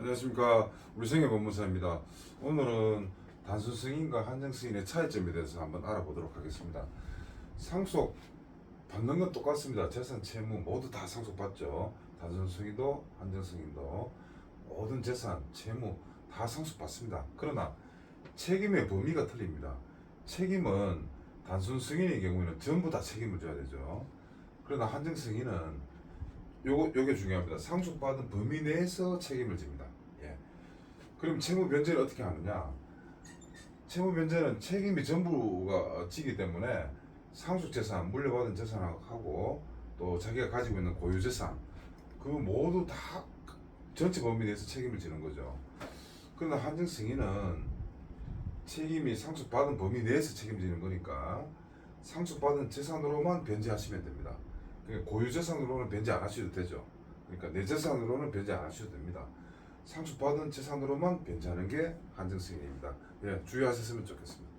안녕하십니까 우리 생애 법무사입니다. 오늘은 단순 승인과 한정 승인의 차이점에 대해서 한번 알아보도록 하겠습니다. 상속 받는 건 똑같습니다. 재산, 채무 모두 다 상속받죠. 단순 승인도 한정 승인도 모든 재산, 채무 다 상속받습니다. 그러나 책임의 범위가 틀립니다. 책임은 단순 승인의 경우에는 전부 다 책임을 져야 되죠. 그러나 한정 승인은 요거 요게 중요합니다. 상속받은 범위 내에서 책임을 집니다. 예. 그럼 채무 변제를 어떻게 하느냐? 채무 변제는 책임이 전부가 지기 때문에 상속 재산, 물려받은 재산하고 또 자기가 가지고 있는 고유 재산 그 모두 다 전체 범위 내에서 책임을 지는 거죠. 그러나 한정 승인은 책임이 상속받은 범위 내에서 책임지는 거니까 상속받은 재산으로만 변제하시면 됩니다. 그러니까 고유 재산으로는 변제 안 하셔도 되죠. 그러니까 내 재산으로는 변제 안 하셔도 됩니다. 상속받은 재산으로만 변제하는 게 한정 승인입니다. 예, 주의하셨으면 좋겠습니다.